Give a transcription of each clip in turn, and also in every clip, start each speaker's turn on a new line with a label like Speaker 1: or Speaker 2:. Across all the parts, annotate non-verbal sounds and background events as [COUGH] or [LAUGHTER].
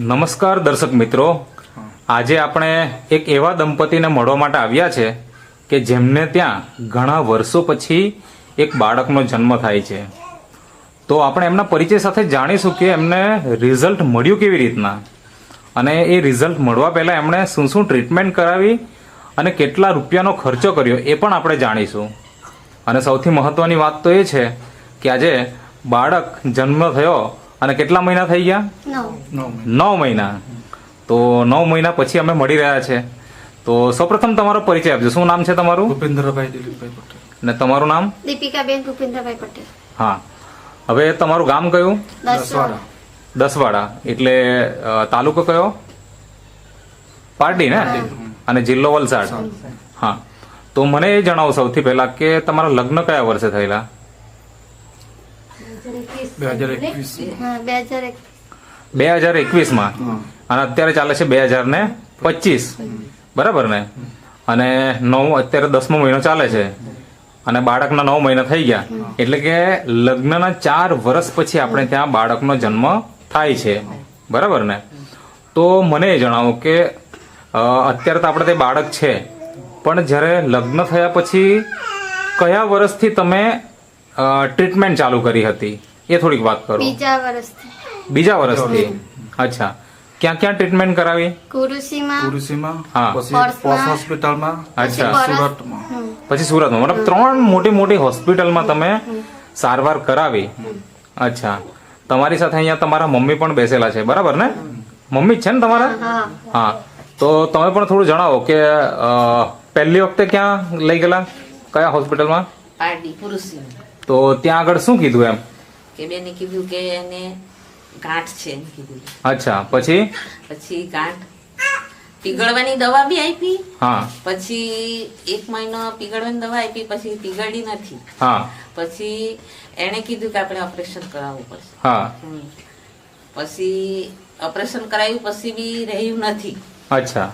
Speaker 1: નમસ્કાર દર્શક મિત્રો. આજે આપણે એક એવા દંપતીને મળવા માટે આવ્યા છે કે જેમને ત્યાં ઘણા વર્ષો પછી એક બાળકનો જન્મ થાય છે. તો આપણે એમના પરિચય સાથે જાણીશું કે એમને રિઝલ્ટ મળ્યું કેવી રીતના. અને એ રિઝલ્ટ મળવા પહેલાં એમણે શું શું ટ્રીટમેન્ટ કરાવી અને કેટલા રૂપિયાનો ખર્ચો કર્યો એ પણ આપણે જાણીશું. અને સૌથી મહત્વની વાત તો એ છે કે આજે બાળક જન્મ થયો અને કેટલા મહિના થઈ ગયા?
Speaker 2: નવ.
Speaker 1: મહિના. તો નવ મહિના પછી અમે મળી રહ્યા છે. તો સૌપ્રથમ તમારો પરિચય આપજો. શું નામ છે તમારું?
Speaker 3: ભૂપેન્દ્રભાઈ દિલીપભાઈ પટેલ.
Speaker 1: ને તમારું નામ?
Speaker 2: દીપિકાબેન ભૂપેન્દ્રભાઈ પટેલ.
Speaker 1: હા. હવે તમારું ગામ કયું?
Speaker 2: દસવાડા.
Speaker 1: દસવાડા. એટલે તાલુકો કયો? પાર્ટી ને? અને જિલ્લો વલસાડ. હા. તો મને એ જણાવો સૌથી પહેલા કે તમારા લગ્ન કયા વર્ષે થયેલા?
Speaker 3: બે હજાર
Speaker 2: એકવીસમાં બે હજાર
Speaker 1: બે હજાર એકવીસમાં. અને અત્યારે ચાલે છે બે હજાર ને પચીસ. બરાબર ને? અને નવ અત્યારે દસમો મહિનો ચાલે છે. અને બાળકના નવ મહિના થઈ ગયા. એટલે કે લગ્નના ચાર વર્ષ પછી આપણે ત્યાં બાળકનો જન્મ થાય છે. બરાબર ને? તો મને એ જણાવો કે અત્યારે તો આપણે તે બાળક છે. પણ જ્યારે લગ્ન થયા પછી કયા વર્ષથી તમે ટ્રીટમેન્ટ ચાલુ કરી હતી? એ થોડીક વાત કરો.
Speaker 2: બીજા વર્ષથી
Speaker 1: બીજા વર્ષથી અચ્છા. ક્યાં ક્યાં ટ્રીટમેન્ટ કરાવી?
Speaker 2: કુરુસીમાં
Speaker 3: કુરુસીમાં
Speaker 1: હા.
Speaker 3: પછી પોસ હોસ્પિટલમાં
Speaker 1: અચ્છા.
Speaker 3: સુરતમાં.
Speaker 1: પછી સુરતમાં. મતલબ ત્રણ મોટી મોટી હોસ્પિટલમાં તમે સારવાર કરાવી. અચ્છા. તમારી સાથે અહીંયા તમારા મમ્મી પણ બેસેલા છે. બરાબર ને? મમ્મી છે ને તમારા?
Speaker 2: હા
Speaker 1: હા. તો તમે પણ થોડું જણાવો કે પહેલી વખતે ક્યાં લઈ ગયેલા? કયા હોસ્પિટલમાં? તો ત્યાં આગળ શું કીધું એમ?
Speaker 4: કે બેને કીધું કે એને ગાંઠ છે. એમ કીધું
Speaker 1: અચ્છા પછી?
Speaker 4: પછી ગાંઠ. પીગળવાની દવા બી આપી.
Speaker 1: હા.
Speaker 4: પછી એક મહિનો પીગળવાની દવા આપી પછી પીગળી નથી.
Speaker 1: હા.
Speaker 4: પછી એણે કીધું કે આપણે ઓપરેશન કરાવવું પડશે.
Speaker 1: હા.
Speaker 4: પછી ઓપરેશન કરાવ્યું પછી બી રહ્યું નથી.
Speaker 1: અચ્છા.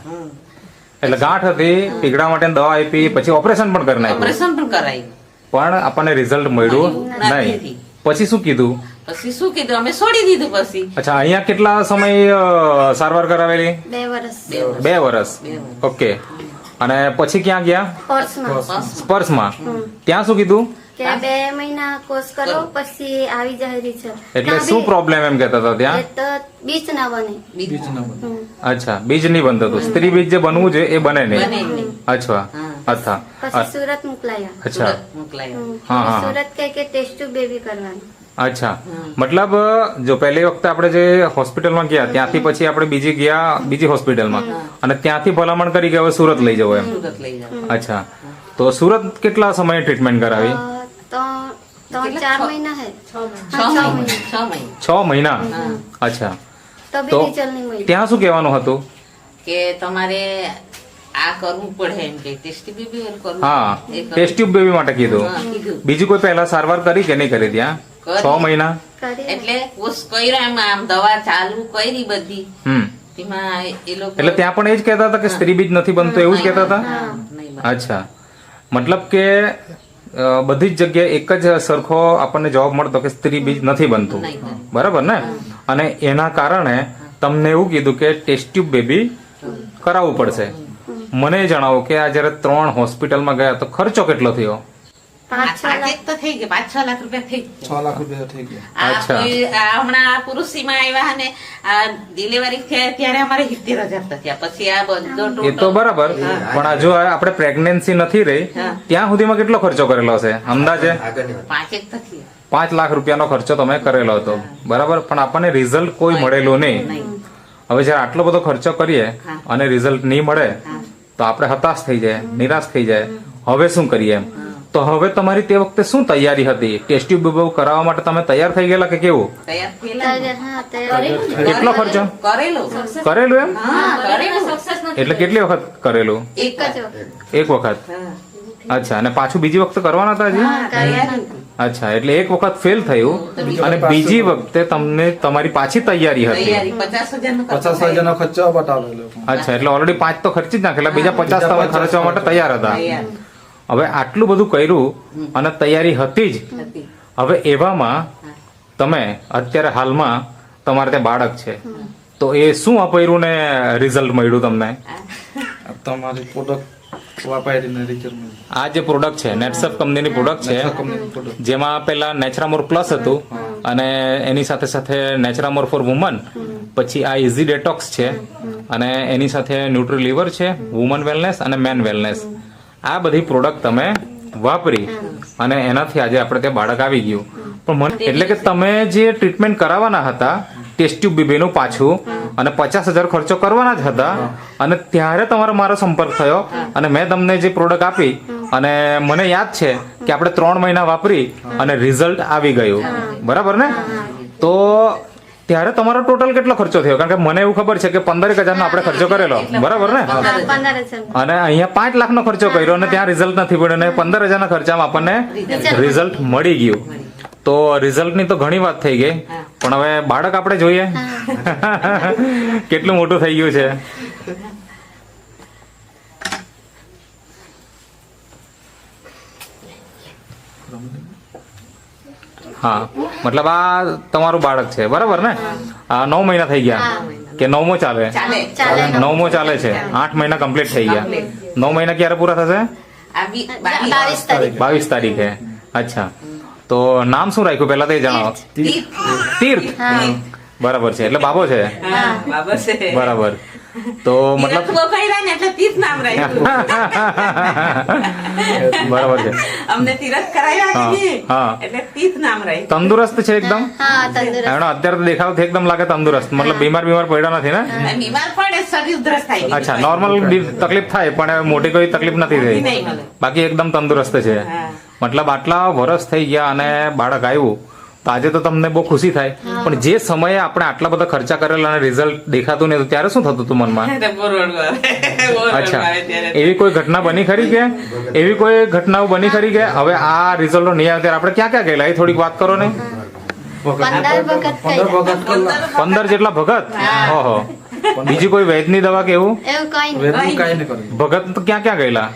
Speaker 1: એટલે ગાંઠ હતી પીગડા માટે દવા આપી પછી ઓપરેશન પણ કરી નાખ્યું.
Speaker 4: ઓપરેશન પણ કરાયું.
Speaker 1: પણ આપણને રિઝલ્ટ મળ્યું નહીં. પછી શું કીધું?
Speaker 4: પછી શું કીધું? અમે છોડી દીધું પછી.
Speaker 1: અચ્છા અહીંયા કેટલા સમય અ, સારવાર કરાવેલી?
Speaker 2: બે વર્ષ
Speaker 4: બે વર્ષ.
Speaker 1: બે વર્ષ
Speaker 4: બે વર્ષ.
Speaker 1: ઓકે. અને પછી ક્યાં ગયા?
Speaker 2: પર્સમાં.
Speaker 1: સ્પર્શમાં ત્યાં શું કીધું?
Speaker 2: કે બે મહિના કોર્સ કરો પછી આવી જાય રિઝલ્ટ
Speaker 1: એટલે શું પ્રોબ્લેમ એમ કહેતા હતા ત્યાં?
Speaker 2: ના બને.
Speaker 4: બીજું
Speaker 1: અચ્છા બીજ નહીં બનતું હતું સ્ત્રી બીજ જે બનવું છે એ બને
Speaker 4: બને
Speaker 1: નહીં. અચ્છા અચ્છા.
Speaker 2: પછી સુરત મોકલાયા.
Speaker 1: અચ્છા.
Speaker 4: મોકલાયા.
Speaker 1: હા.
Speaker 2: સુરત કે ટેસ્ટ બેબી કરવાનું.
Speaker 1: અચ્છા. મતલબ જો પહેલી વખતે આપણે જે હોસ્પિટલમાં ગયા ત્યાંથી પછી આપણે બીજી ગયા બીજી હોસ્પિટલમાં અને ત્યાંથી ભલામણ કરી કે હવે સુરત લઈ જવો એમ.
Speaker 4: સુરત લઈ જાવ
Speaker 1: અચ્છા. તો સુરત કેટલા સમયે ટ્રીટમેન્ટ કરાવી?
Speaker 2: ત્રણ ત્રણ ચાર મહિના હે.
Speaker 4: છ મહિના.
Speaker 2: મહિના.
Speaker 4: છ મહિના.
Speaker 1: છ મહિના? અચ્છા.
Speaker 2: તો
Speaker 1: ત્યાં શું કહેવાનું હતું?
Speaker 4: કે તમારે આ કરવું પડે એમ કે ટેસ્ટી બેબી કરવું
Speaker 1: હા ટેસ્ટ ટ્યુબ બેબી માટે કીધું. બીજું કોઈ પહેલા સારવાર કરી કે નહીં કરી ત્યાં? છ મહિના?
Speaker 4: એટલે કોર્સ કર્યો એમ આમ દવા ચાલુ કરી બધી.
Speaker 1: હમ.
Speaker 4: તેમાં એ લોકો
Speaker 1: એટલે ત્યાં પણ એ જ કહેતા હતા કે સ્ત્રી બીજ નથી બનતો એવું જ કહેતા હતા?
Speaker 4: હા, નહીં બને.
Speaker 1: અચ્છા. મતલબ કે બધી જ જગ્યાએ એક જ સરખો આપણને જવાબ મળતો કે સ્ત્રી બીજ નથી બનતું. બરાબર ને? અને એના કારણે તમને એવું કીધું કે ટેસ્ટ ટ્યુબ બેબી કરાવવું પડશે. મને જણાવો કે આ જ્યારે ત્રણ હોસ્પિટલમાં ગયા તો ખર્ચો કેટલો થયો?
Speaker 2: પાંચ છ લાખ.
Speaker 4: તો થઈ ગયા પાંચ છ લાખ રૂપિયા થઈ
Speaker 3: છ લાખ રૂપિયા થઈ ગયા.
Speaker 4: આ
Speaker 1: અચ્છા.
Speaker 4: કોઈ આ હમણાં આ પુરુષીમાં આવ્યા અને આ ડિલિવરી થયા ત્યારે અમારે સિત્તેર હજાર થયા. પછી આ બધો
Speaker 1: એ તો બરાબર પણ આ જો આપણે પ્રેગ્નન્સી નથી રહી. ત્યાં સુધીમાં કેટલો ખર્ચો કરેલો હશે? અંદાજે?
Speaker 4: પાંચેક તો
Speaker 1: પાંચ લાખ રૂપિયાનો ખર્ચો તમે કરેલો હતો. બરાબર? પણ આપણને રિઝલ્ટ કોઈ મળેલું નહીં.
Speaker 4: નહીં.
Speaker 1: હવે જ્યારે આટલો બધો ખર્ચો કરીએ અને રિઝલ્ટ નહીં મળે તો આપણે હતાશ થઈ જાય નિરાશ થઈ જાય. હવે શું કરીએ એમ? તો હવે તમારી તે વખતે શું તૈયારી હતી? ટેસ્ટ ટ્યુબ કરાવવા માટે તમે તૈયાર થઈ ગયેલા કે કેવું? કેટલો ખર્ચો?
Speaker 4: કરેલું.
Speaker 1: કરેલું એમ? એટલે કેટલી વખત કરેલું?
Speaker 4: એક
Speaker 2: વખત.
Speaker 1: એક વખત?
Speaker 4: હા.
Speaker 1: અચ્છા અને પાછું બીજી વખત કરવાના હતા હજી. અચ્છા એટલે એક વખત ફેલ થયું. અને બીજી વખતે તમને તમારી પાછી તૈયારી હતી.
Speaker 4: પચાસ હજાર નો
Speaker 3: હજારનો ખર્ચો બતાવેલો.
Speaker 1: અચ્છા એટલે ઓલરેડી પાંચ તો ખર્ચી જ નાખેલા બીજા પચાસ તમે ખર્ચવા માટે તૈયાર હતા. હવે આટલું બધું કર્યું અને તૈયારી હતી જ. હવે એવામાં તમે અત્યારે હાલમાં તમારે ત્યાં બાળક છે. તો એ શું અપાયું ને રિઝલ્ટ મળ્યું તમને?
Speaker 3: આ તમારી પ્રોડક્ટ વાપરીને રિઝલ્ટ
Speaker 1: આ જે પ્રોડક્ટ છે નેટસપ કંપનીની પ્રોડક્ટ છે જેમાં પેલા નેચરામોર પ્લસ હતું અને એની સાથે સાથે નેચરામોર ફોર વુમન પછી આ ઇઝી ડેટોક્સ છે અને એની સાથે ન્યુટ્રી લીવર છે વુમન વેલનેસ અને મેન વેલનેસ આ બધી પ્રોડક્ટ તમે વાપરી અને એનાથી આજે આપણે ત્યાં બાળક આવી ગયું. પણ મને એટલે કે તમે જે ટ્રીટમેન્ટ કરાવવાના હતા ટેસ્ટ ટ્યુબ બીબીનું પાછું અને પચાસ હજાર ખર્ચો કરવાના જ હતા અને ત્યારે તમારો મારો સંપર્ક થયો અને મેં તમને જે પ્રોડક્ટ આપી અને મને યાદ છે કે આપણે ત્રણ મહિના વાપરી અને રિઝલ્ટ આવી ગયું. બરાબર ને? તો ત્યારે તમારો ટોટલ કેટલો ખર્ચો થયો? કારણ કે મને એવું ખબર છે કે પંદર એક હજારનો આપણે ખર્ચો કરેલો. બરાબર ને?
Speaker 2: હજાર.
Speaker 1: અને અહીંયા પાંચ લાખનો ખર્ચો કર્યો અને ત્યાં રિઝલ્ટ નથી પડ્યો અને પંદર હજારના ખર્ચામાં આપણને રિઝલ્ટ મળી ગયું. તો રિઝલ્ટની તો ઘણી વાત થઈ ગઈ. પણ હવે બાળક આપણે જોઈએ. [LAUGHS] કેટલું મોટું થઈ ગયું છે. હા. મતલબ આ તમારું બાળક છે. બરાબર ને? આ નવ મહિના થઈ ગયા. કે નવમો ચાલે? નવમો ચાલે છે. આઠ મહિના કમ્પ્લીટ થઈ ગયા. નવ મહિના ક્યારે પૂરા થશે?
Speaker 4: બાવીસ
Speaker 2: તારીખ.
Speaker 1: બાવીસ તારીખે. અચ્છા. તો નામ શું રાખ્યું પેલા તો એ જણાવો.
Speaker 4: તીર્થ.
Speaker 1: બરાબર છે. એટલે બાબો છે?
Speaker 4: હા, બાબા છે.
Speaker 1: બરાબર. તો [LAUGHS] મતલબ [LAUGHS] બરાબર છે.
Speaker 4: અમને તીરથ કરાયા
Speaker 1: હા, હા.
Speaker 4: એટલે નામ
Speaker 1: તંદુરસ્ત છે એકદમ?
Speaker 2: હા તંદુરસ્ત.
Speaker 1: એનો અત્યારે તો દેખાવથી એકદમ લાગે તંદુરસ્ત. મતલબ બીમાર બીમાર પડ્યા નથી ને?
Speaker 4: બીમાર પડે શરીર ઉધરસ થાય.
Speaker 1: અચ્છા નોર્મલ તકલીફ થાય પણ મોટી કોઈ તકલીફ નથી થઈ. બાકી એકદમ તંદુરસ્ત છે. મતલબ આટલા વરસ થઈ ગયા અને બાળક આવ્યું. તો આજે તો તમને બહુ ખુશી થાય. પણ જે સમયે આપણે આટલા બધા ખર્ચા કરેલા અને રિઝલ્ટ દેખાતું નહીં ત્યારે શું થતું હતું મનમાં? [LAUGHS] અચ્છા. એવી કોઈ ઘટના બની ખરી કે? એવી કોઈ ઘટનાઓ બની ખરી કે? હવે આ રિઝલ્ટો નહીં આવે ત્યારે આપણે ક્યાં ક્યાં ગયેલા? એ થોડીક વાત કરો ને.
Speaker 2: પંદર
Speaker 1: જેટલા ભગત? ઓહો. બીજી કોઈ વૈદની દવા કે એવું?
Speaker 2: એવું કઈ નહીં.
Speaker 3: વેદનું કાંઈ નહીં કર્યું
Speaker 1: ભગત તો ક્યાં ક્યાં ગયેલા?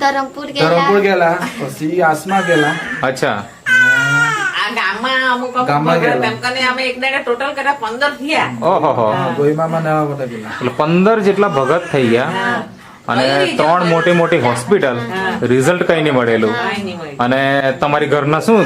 Speaker 2: ધરમપુર
Speaker 3: ધરમપુર
Speaker 2: ગયેલા.
Speaker 3: ગયેલા પછી આસમા ગયેલા.
Speaker 1: અચ્છા.
Speaker 4: અમુક ટોટલ કર્યા પંદર થયા.
Speaker 1: ઓહો એટલે પંદર જેટલા ભગત થઈ ગયા અને ત્રણ મોટી મોટી હોસ્પિટલ. રિઝલ્ટ કઈ નહીં મળેલું. અને તમારી ઘરના શું